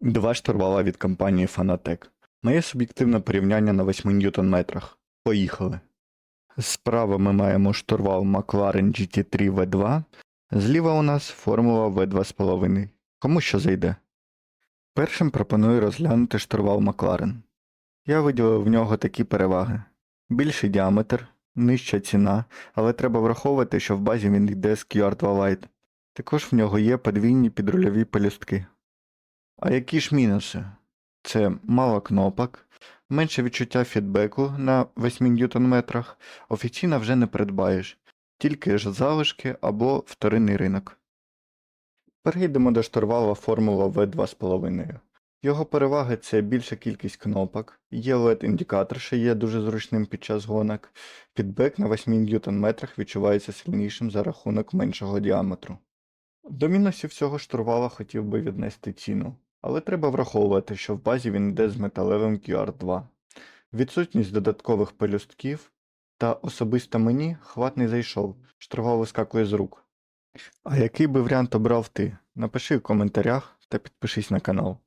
Два штурвала від компанії Fanatec. Моє суб'єктивне порівняння на 8 ньютон-метрах. Поїхали. Справа ми маємо штурвал McLaren GT3 V2. Зліва у нас формула V2,5. Кому що зайде? Першим пропоную розглянути штурвал McLaren. Я виділив в нього такі переваги: більший діаметр, нижча ціна, але треба враховувати, що в базі він йде з QR2 Lite. Також в нього є подвійні підрульові пелюстки. А які ж мінуси? Це мало кнопок, менше відчуття фідбеку на 8 ньютон-метрах, офіційно вже не придбаєш, тільки ж залишки або вторинний ринок. Перейдемо до штурвала формула V2,5. Його переваги це більша кількість кнопок, є LED-індикатор, що є дуже зручним під час гонок, фідбек на 8 ньютон-метрах відчувається сильнішим за рахунок меншого діаметру. До мінусів цього штурвала хотів би віднести ціну, але треба враховувати, що в базі він йде з металевим QR2. Відсутність додаткових пелюстків та особисто мені хват не зайшов, штурвал вискакує з рук. А який би варіант обрав ти? Напиши в коментарях та підпишись на канал.